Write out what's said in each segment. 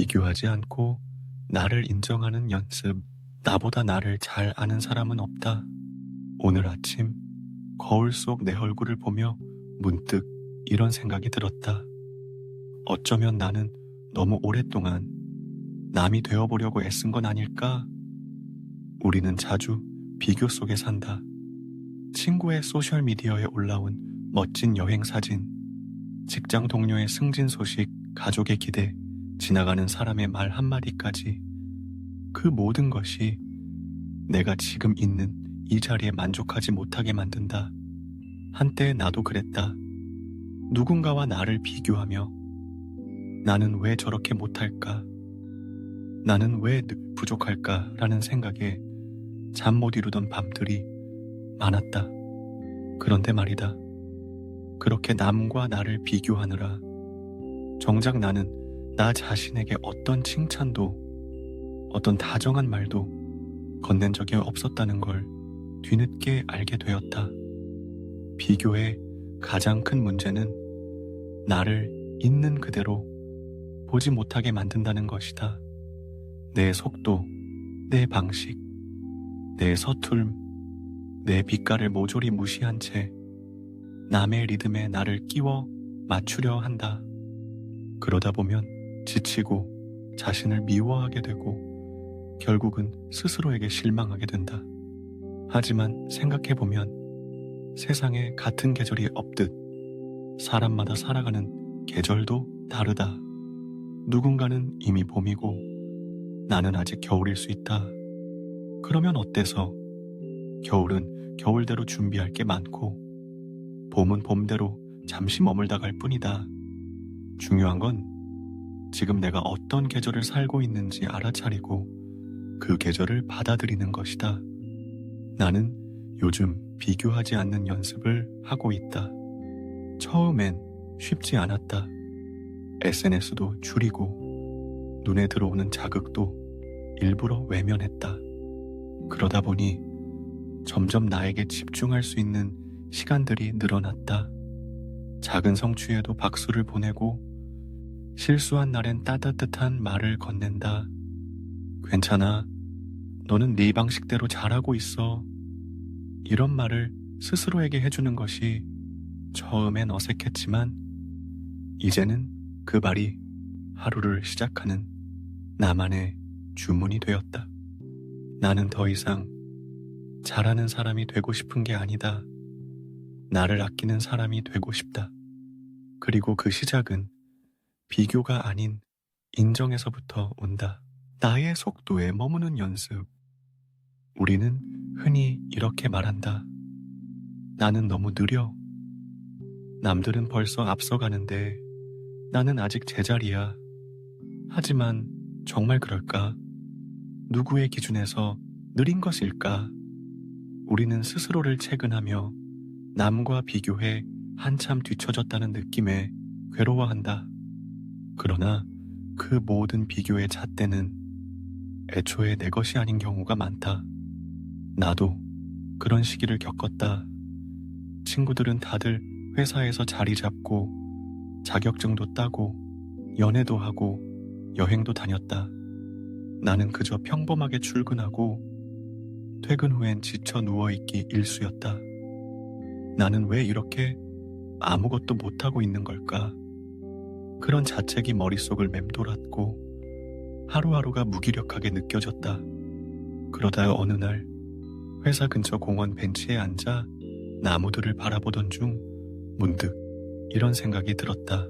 비교하지 않고 나를 인정하는 연습. 나보다 나를 잘 아는 사람은 없다. 오늘 아침 거울 속 내 얼굴을 보며 문득 이런 생각이 들었다. 어쩌면 나는 너무 오랫동안 남이 되어보려고 애쓴 건 아닐까? 우리는 자주 비교 속에 산다. 친구의 소셜미디어에 올라온 멋진 여행 사진, 직장 동료의 승진 소식, 가족의 기대, 지나가는 사람의 말 한마디까지 그 모든 것이 내가 지금 있는 이 자리에 만족하지 못하게 만든다. 한때 나도 그랬다. 누군가와 나를 비교하며 나는 왜 저렇게 못할까? 나는 왜 늘 부족할까? 라는 생각에 잠 못 이루던 밤들이 많았다. 그런데 말이다. 그렇게 남과 나를 비교하느라 정작 나는 나 자신에게 어떤 칭찬도 어떤 다정한 말도 건넨 적이 없었다는 걸 뒤늦게 알게 되었다. 비교의 가장 큰 문제는 나를 있는 그대로 보지 못하게 만든다는 것이다. 내 속도, 내 방식, 내 서툴m, 내 빛깔을 모조리 무시한 채 남의 리듬에 나를 끼워 맞추려 한다. 그러다 보면 지치고 자신을 미워하게 되고 결국은 스스로에게 실망하게 된다. 하지만 생각해보면 세상에 같은 계절이 없듯 사람마다 살아가는 계절도 다르다. 누군가는 이미 봄이고 나는 아직 겨울일 수 있다. 그러면 어때서? 겨울은 겨울대로 준비할 게 많고 봄은 봄대로 잠시 머물다 갈 뿐이다. 중요한 건 지금 내가 어떤 계절을 살고 있는지 알아차리고 그 계절을 받아들이는 것이다. 나는 요즘 비교하지 않는 연습을 하고 있다. 처음엔 쉽지 않았다. SNS도 줄이고 눈에 들어오는 자극도 일부러 외면했다. 그러다 보니 점점 나에게 집중할 수 있는 시간들이 늘어났다. 작은 성취에도 박수를 보내고 실수한 날엔 따뜻한 말을 건넨다. 괜찮아. 너는 네 방식대로 잘하고 있어. 이런 말을 스스로에게 해주는 것이 처음엔 어색했지만 이제는 그 말이 하루를 시작하는 나만의 주문이 되었다. 나는 더 이상 잘하는 사람이 되고 싶은 게 아니다. 나를 아끼는 사람이 되고 싶다. 그리고 그 시작은 비교가 아닌 인정에서부터 온다. 나의 속도에 머무는 연습. 우리는 흔히 이렇게 말한다. 나는 너무 느려. 남들은 벌써 앞서가는데 나는 아직 제자리야. 하지만 정말 그럴까? 누구의 기준에서 느린 것일까? 우리는 스스로를 체근하며 남과 비교해 한참 뒤처졌다는 느낌에 괴로워한다. 그러나 그 모든 비교의 잣대는 애초에 내 것이 아닌 경우가 많다. 나도 그런 시기를 겪었다. 친구들은 다들 회사에서 자리 잡고 자격증도 따고 연애도 하고 여행도 다녔다. 나는 그저 평범하게 출근하고 퇴근 후엔 지쳐 누워있기 일쑤였다. 나는 왜 이렇게 아무것도 못하고 있는 걸까? 그런 자책이 머릿속을 맴돌았고 하루하루가 무기력하게 느껴졌다. 그러다 어느 날 회사 근처 공원 벤치에 앉아 나무들을 바라보던 중 문득 이런 생각이 들었다.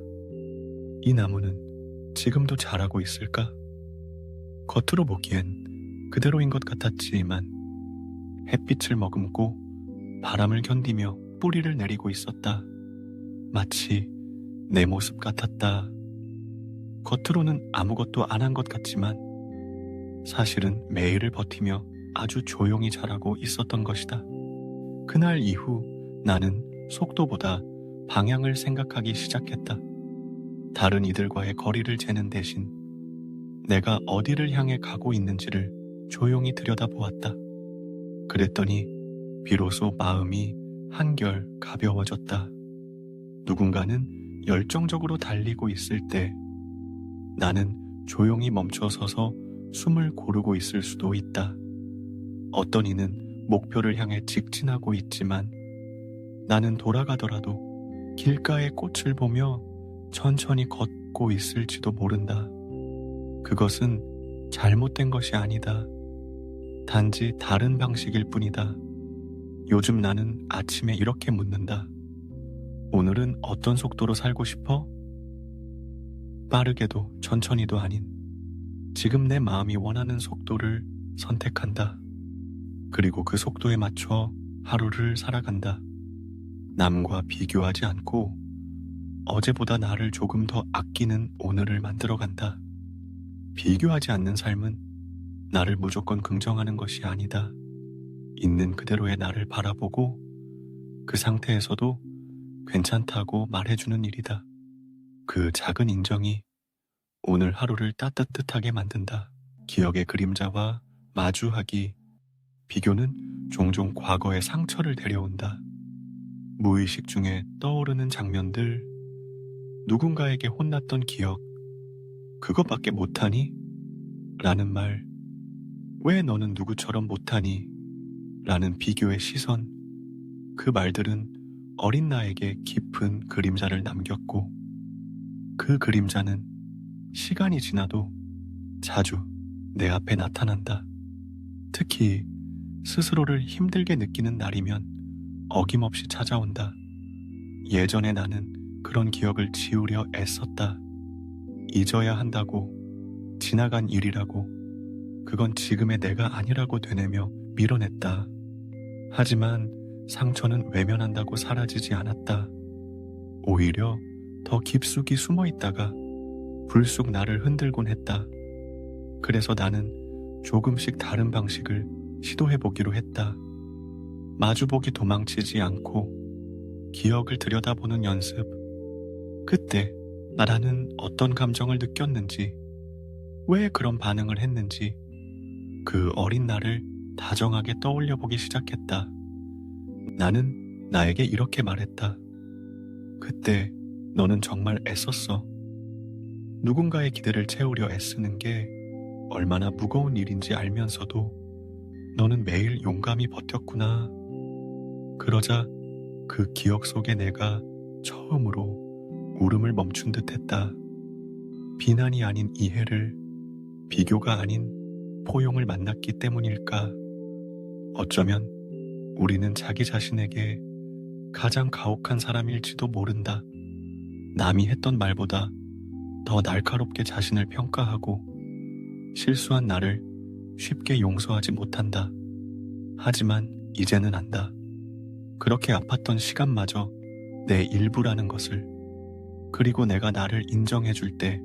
이 나무는 지금도 자라고 있을까? 겉으로 보기엔 그대로인 것 같았지만 햇빛을 머금고 바람을 견디며 뿌리를 내리고 있었다. 마치 내 모습 같았다. 겉으로는 아무것도 안 한 것 같지만 사실은 매일을 버티며 아주 조용히 자라고 있었던 것이다. 그날 이후 나는 속도보다 방향을 생각하기 시작했다. 다른 이들과의 거리를 재는 대신 내가 어디를 향해 가고 있는지를 조용히 들여다보았다. 그랬더니 비로소 마음이 한결 가벼워졌다. 누군가는 열정적으로 달리고 있을 때 나는 조용히 멈춰서서 숨을 고르고 있을 수도 있다. 어떤 이는 목표를 향해 직진하고 있지만 나는 돌아가더라도 길가의 꽃을 보며 천천히 걷고 있을지도 모른다. 그것은 잘못된 것이 아니다. 단지 다른 방식일 뿐이다. 요즘 나는 아침에 이렇게 묻는다. 오늘은 어떤 속도로 살고 싶어? 빠르게도 천천히도 아닌 지금 내 마음이 원하는 속도를 선택한다. 그리고 그 속도에 맞춰 하루를 살아간다. 남과 비교하지 않고 어제보다 나를 조금 더 아끼는 오늘을 만들어간다. 비교하지 않는 삶은 나를 무조건 긍정하는 것이 아니다. 있는 그대로의 나를 바라보고 그 상태에서도 괜찮다고 말해주는 일이다. 그 작은 인정이 오늘 하루를 따뜻하게 만든다. 기억의 그림자와 마주하기, 비교는 종종 과거의 상처를 데려온다. 무의식 중에 떠오르는 장면들, 누군가에게 혼났던 기억, 그것밖에 못하니? 라는 말, 왜 너는 누구처럼 못하니? 라는 비교의 시선, 그 말들은 어린 나에게 깊은 그림자를 남겼고, 그 그림자는 시간이 지나도 자주 내 앞에 나타난다. 특히 스스로를 힘들게 느끼는 날이면 어김없이 찾아온다. 예전에 나는 그런 기억을 지우려 애썼다. 잊어야 한다고, 지나간 일이라고, 그건 지금의 내가 아니라고 되뇌며 밀어냈다. 하지만 상처는 외면한다고 사라지지 않았다. 오히려 더 깊숙이 숨어 있다가 불쑥 나를 흔들곤 했다. 그래서 나는 조금씩 다른 방식을 시도해 보기로 했다. 마주보기 도망치지 않고 기억을 들여다보는 연습. 그때 나라는 어떤 감정을 느꼈는지, 왜 그런 반응을 했는지, 그 어린 나를 다정하게 떠올려 보기 시작했다. 나는 나에게 이렇게 말했다. 그때 너는 정말 애썼어. 누군가의 기대를 채우려 애쓰는 게 얼마나 무거운 일인지 알면서도 너는 매일 용감히 버텼구나. 그러자 그 기억 속에 내가 처음으로 울음을 멈춘 듯 했다. 비난이 아닌 이해를, 비교가 아닌 포용을 만났기 때문일까? 어쩌면 우리는 자기 자신에게 가장 가혹한 사람일지도 모른다. 남이 했던 말보다 더 날카롭게 자신을 평가하고 실수한 나를 쉽게 용서하지 못한다. 하지만 이제는 안다. 그렇게 아팠던 시간마저 내 일부라는 것을 그리고 내가 나를 인정해 줄 때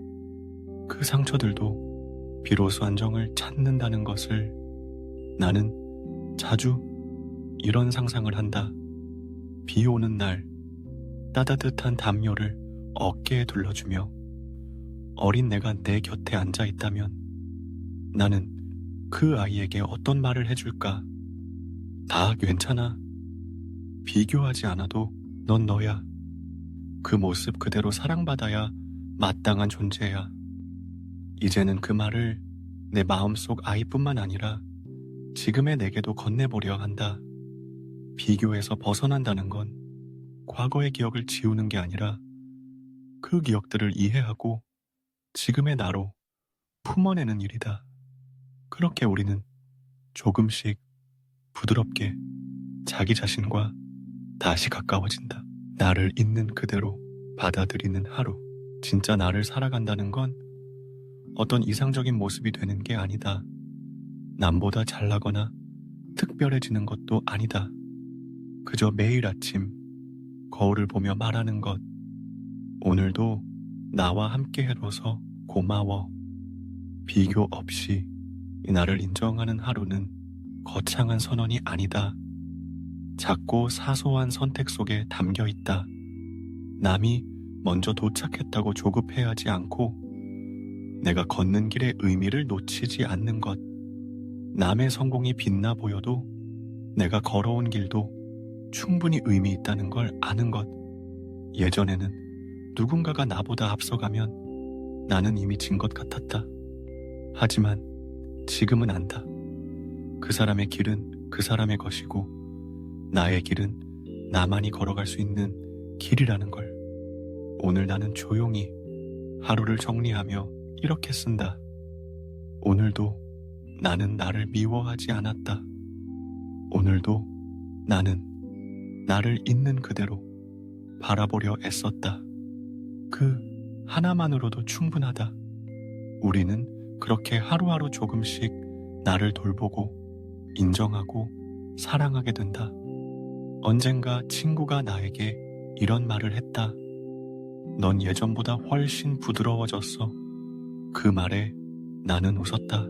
그 상처들도 비로소 안정을 찾는다는 것을 나는 자주 이런 상상을 한다. 비 오는 날 따뜻한 담요를 어깨에 둘러주며 어린 내가 내 곁에 앉아 있다면 나는 그 아이에게 어떤 말을 해줄까? 다 괜찮아. 비교하지 않아도 넌 너야. 그 모습 그대로 사랑받아야 마땅한 존재야. 이제는 그 말을 내 마음속 아이뿐만 아니라 지금의 내게도 건네보려 한다. 비교에서 벗어난다는 건 과거의 기억을 지우는 게 아니라 그 기억들을 이해하고 지금의 나로 품어내는 일이다. 그렇게 우리는 조금씩 부드럽게 자기 자신과 다시 가까워진다. 나를 있는 그대로 받아들이는 하루. 진짜 나를 살아간다는 건 어떤 이상적인 모습이 되는 게 아니다. 남보다 잘나거나 특별해지는 것도 아니다. 그저 매일 아침 거울을 보며 말하는 것. 오늘도 나와 함께 해줘서 고마워. 비교 없이 나를 인정하는 하루는 거창한 선언이 아니다. 작고 사소한 선택 속에 담겨 있다. 남이 먼저 도착했다고 조급해하지 않고 내가 걷는 길의 의미를 놓치지 않는 것. 남의 성공이 빛나 보여도 내가 걸어온 길도 충분히 의미 있다는 걸 아는 것. 예전에는 누군가가 나보다 앞서가면 나는 이미 진 것 같았다. 하지만 지금은 안다. 그 사람의 길은 그 사람의 것이고 나의 길은 나만이 걸어갈 수 있는 길이라는 걸. 오늘 나는 조용히 하루를 정리하며 이렇게 쓴다. 오늘도 나는 나를 미워하지 않았다. 오늘도 나는 나를 있는 그대로 바라보려 애썼다. 그 하나만으로도 충분하다. 우리는 그렇게 하루하루 조금씩 나를 돌보고 인정하고 사랑하게 된다. 언젠가 친구가 나에게 이런 말을 했다. 넌 예전보다 훨씬 부드러워졌어. 그 말에 나는 웃었다.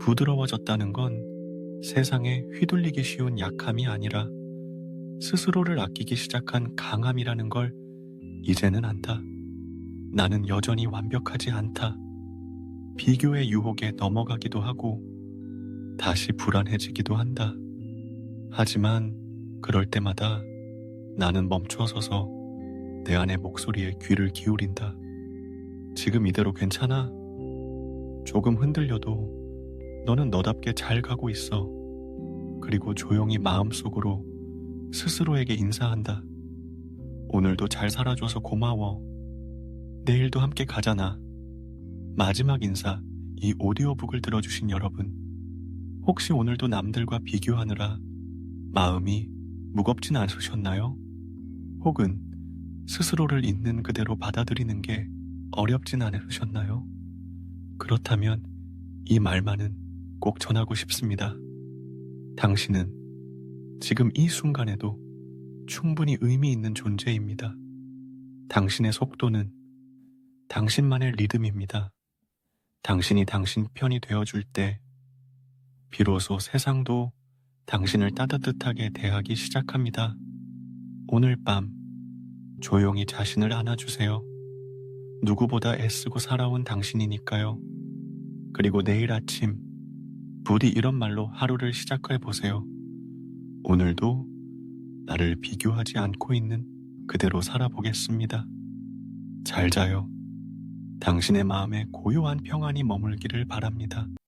부드러워졌다는 건 세상에 휘둘리기 쉬운 약함이 아니라 스스로를 아끼기 시작한 강함이라는 걸 이제는 안다. 나는 여전히 완벽하지 않다. 비교의 유혹에 넘어가기도 하고 다시 불안해지기도 한다. 하지만 그럴 때마다 나는 멈춰서서 내 안의 목소리에 귀를 기울인다. 지금 이대로 괜찮아? 조금 흔들려도 너는 너답게 잘 가고 있어. 그리고 조용히 마음속으로 스스로에게 인사한다. 오늘도 잘 살아줘서 고마워. 내일도 함께 가잖아. 마지막 인사, 이 오디오북을 들어주신 여러분. 혹시 오늘도 남들과 비교하느라 마음이 무겁진 않으셨나요? 혹은 스스로를 있는 그대로 받아들이는 게 어렵진 않으셨나요? 그렇다면 이 말만은 꼭 전하고 싶습니다. 당신은 지금 이 순간에도 충분히 의미 있는 존재입니다. 당신의 속도는 당신만의 리듬입니다. 당신이 당신 편이 되어줄 때 비로소 세상도 당신을 따뜻하게 대하기 시작합니다. 오늘 밤 조용히 자신을 안아주세요. 누구보다 애쓰고 살아온 당신이니까요. 그리고 내일 아침 부디 이런 말로 하루를 시작해 보세요. 오늘도 나를 비교하지 않고 있는 그대로 살아보겠습니다. 잘 자요. 당신의 마음에 고요한 평안이 머물기를 바랍니다.